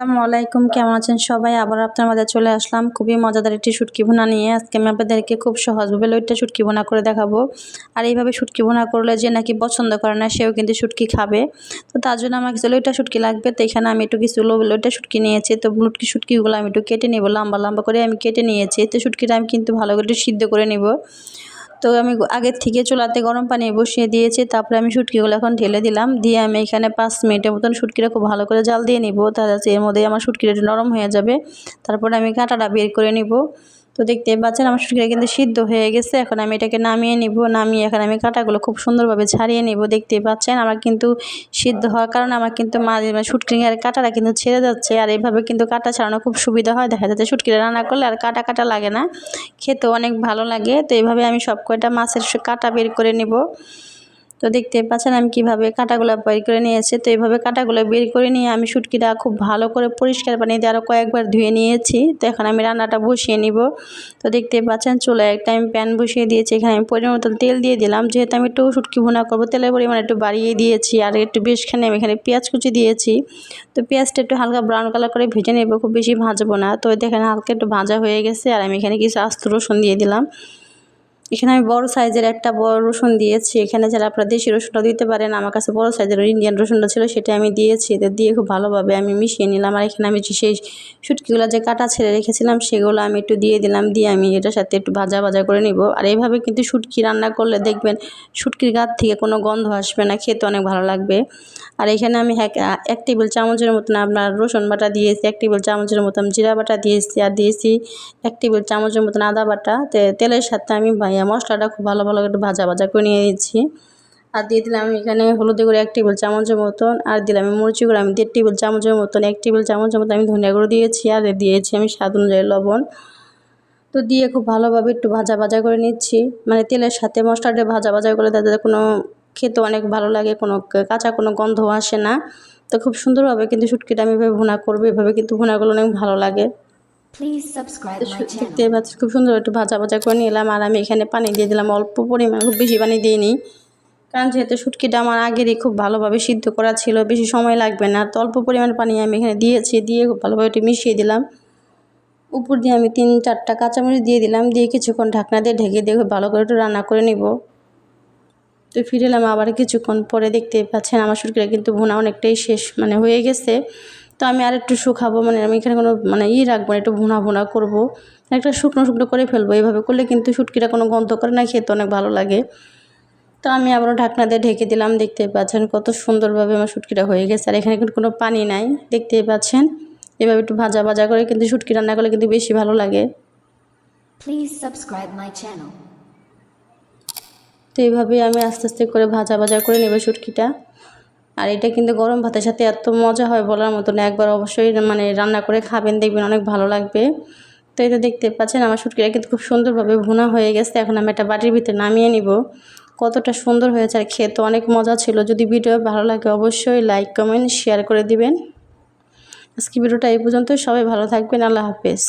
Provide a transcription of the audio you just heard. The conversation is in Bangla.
আসসালামু আলাইকুম, কেমন আছেন সবাই? আবার আপনার মাঝে চলে আসলাম। খুবই মজাদার একটি শুটকি ভুনা নিয়ে। আজকে আমি আপনাদেরকে খুব সহজভাবে লইটটা শুটকি ভুনা করে দেখাবো। আর এইভাবে শুটকি ভুনা করলে যে নাকি পছন্দ করে না, সেও কিন্তু শুটকি খাবে। তো তার জন্য আমার কিছু লইটা শুটকি লাগবে। তো এখানে আমি একটু কিছু লইটা শুটকি নিয়েছি। তো লুটকি শুটকিগুলো আমি একটু কেটে নেব। লম্বা লম্বা করে আমি কেটে নিয়েছি। তো শুটকিটা আমি কিন্তু ভালো করে সিদ্ধ করে নেব। তো আমি আগের থেকে চুলাতে গরম পানি বসিয়ে দিয়েছি, তারপরে আমি শুটকিগুলো এখন ঢেলে দিলাম। দিয়ে আমি এখানে পাঁচ মিনিটের মতন শুটকিটা খুব ভালো করে জাল দিয়ে নিব, তাহলে এর মধ্যে আমার শুটকিটা নরম হয়ে যাবে। তারপরে আমি কাঁটাটা বের করে নিব। তো দেখতে পাচ্ছেন আমার শুটকিটা কিন্তু সিদ্ধ হয়ে গেছে। এখন আমি এটাকে নামিয়ে নিব। নামিয়ে এখন আমি কাঁটাগুলো খুব সুন্দরভাবে ছাড়িয়ে নিব। দেখতে পাচ্ছেন আমার কিন্তু সিদ্ধ হওয়ার কারণে আমার কিন্তু মাঝে শুটকির কাঁটাটা কিন্তু ছেড়ে যাচ্ছে। আর এইভাবে কিন্তু কাঁটা ছাড়ানো খুব সুবিধা হয়। দেখা যাচ্ছে শুটকিটা রান্না করলে আর কাটা কাটা লাগে না। খেতে অনেক ভালো লাগে। তো এইভাবে আমি সব কয়টা মাছের কাঁটা বের করে নিব। তো দেখতে পাচ্ছেন আমি কীভাবে কাঁটাগুলো বের করে নিয়েছি। তো এইভাবে কাঁটাগুলো বের করে নিয়ে আমি শুটকিটা খুব ভালো করে পরিষ্কার পানি দিয়ে আরও কয়েকবার ধুয়ে নিয়েছি। তো এখন আমি রান্নাটা বসিয়ে নিব। তো দেখতে পাচ্ছেন চলে একটা আমি প্যান বসিয়ে দিয়েছি। এখানে আমি পরিমাণ তেল দিয়ে দিলাম। যেহেতু আমি একটু শুটকি ভুনা করব, তেলের পরিমাণ একটু বাড়িয়ে দিয়েছি। আর একটু বেশখানে আমি এখানে পেঁয়াজ কুচি দিয়েছি। তো পেঁয়াজটা একটু হালকা ব্রাউন কালার করে ভেজে নেব, খুব বেশি ভাজবো না। তো দেখেন হালকা একটু ভাজা হয়ে গেছে। আর আমি এখানে কিছু আস্ত রসুন দিয়ে দিলাম। এখানে আমি বড় সাইজের একটা বড় রসুন দিয়েছি। এখানে যারা আপনারা দেশি রসুনটা দিতে পারেন, আমার কাছে বড় সাইজের ইন্ডিয়ান রসুনটা ছিল, সেটা আমি দিয়েছি। এদের দিয়ে খুব ভালোভাবে আমি মিশিয়ে নিলাম। আর এখানে আমি সেই শুটকিগুলো যে কাটা ছেড়ে রেখেছিলাম, সেগুলো আমি একটু দিয়ে দিলাম। দিয়ে আমি এটার সাথে একটু ভাজা ভাজা করে নিব। আর এইভাবে কিন্তু শুটকি রান্না করলে দেখবেন শুটকির গাছ থেকে কোনো গন্ধ আসবে না, খেতে অনেক ভালো লাগবে। আর এখানে আমি এক টেবিল চামচের মতন আপনার রসুন বাটা দিয়েছি, এক টেবিল চামচের মতন জিরা বাটা দিয়েছি, আর দিয়েছি এক টেবিল চামচের মতন আদা বাটা। তেলের সাথে আমি মশলাটা খুব ভালো ভালো একটু ভাজা ভাজা করে নিয়ে দিচ্ছি আর দিয়ে দিলাম এখানে হলুদে করে এক টেবিল চামচের মতন। আর দিলাম আমি মরিচি করে আমি দেড় টেবিল চামচের মতন, এক টেবিল চামচের মতন আমি ধনিয়া গুঁড়ো দিয়েছি আর দিয়েছি আমি স্বাদ অনুযায়ী লবণ। তো দিয়ে খুব ভালোভাবে একটু ভাজা ভাজা করে নিচ্ছি। মানে তেলের সাথে মশলাটা ভাজা ভাজা করে তাদের কোনো খেতে অনেক ভালো লাগে, কোনো কাঁচা কোনো গন্ধ আসে না। তো খুব সুন্দরভাবে কিন্তু শুটকিটা আমি এভাবে ভুনা করব, এভাবে কিন্তু ভুনাগুলো অনেক ভালো লাগে। দেখতে পাচ্ছি খুব সুন্দর একটু ভাজা ভাজা করে নিলাম আর আমি এখানে পানি দিয়ে দিলাম অল্প পরিমাণ খুব বেশি পানি দিইনি। কারণ যেহেতু শুটকিটা আমার আগেরই খুব ভালোভাবে সিদ্ধ করা ছিল বেশি সময় লাগবে না তো অল্প পরিমাণ পানি আমি এখানে দিয়েছি দিয়ে খুব ভালোভাবে একটু মিশিয়ে দিলাম। উপর দিয়ে আমি তিন চারটা কাঁচামরিচ দিয়ে দিলাম দিয়ে কিছুক্ষণ ঢাকনা দিয়ে ঢেকে দিয়ে ভালো করে একটু রান্না করে নিব। তো ফিরে এলাম আবার কিছুক্ষণ পরে দেখতে পাচ্ছেন আমার শুটকিটা কিন্তু ভুনা অনেকটাই শেষ মানে হয়ে গেছে। তো আমি আর একটু শুকাবো মানে আমি এখানে কোনো মানে ই রাখব না একটু ভুনা ভুনা করব। একটা শুকনো শুকনো করে ফেলব এইভাবে করলে কিন্তু শুটকিটা কোনো গন্ধ করে না খেতে অনেক ভালো লাগে। তো আমি আবারও ঢাকনা দিয়ে ঢেকে দিলাম দেখতে পাচ্ছেন কত সুন্দরভাবে আমার শুটকিটা হয়ে গেছে। আর এখানে কিন্তু কোনো পানি নাই দেখতেই পাচ্ছেন? এভাবে একটু ভাজা ভাজা করে কিন্তু শুটকি রান্না করলে কিন্তু বেশি ভালো লাগে। Please subscribe my channel. তো এইভাবে আমি আস্তে আস্তে করে ভাজা ভাজা করে নেব শুটকিটা। আর এটা কিন্তু গরম ভাতের সাথে এত মজা হয় বলার মতো না। একবার অবশ্যই মানে রান্না করে খাবেন, দেখবেন অনেক ভালো লাগবে। তো এটা দেখতে পাচ্ছেন আমার শুটকিটা কিন্তু খুব সুন্দরভাবে ভুনা হয়ে গেছে। এখন আমি একটা বাটির ভিতরে নামিয়ে নিব। কতটা সুন্দর হয়েছে আর খেতে অনেক মজা ছিল। যদি ভিডিও ভালো লাগে অবশ্যই লাইক, কমেন্ট শেয়ার করে দিবেন। আজকে ভিডিওটা এই পর্যন্ত সবাই ভালো থাকবেন। আল্লাহ হাফেজ।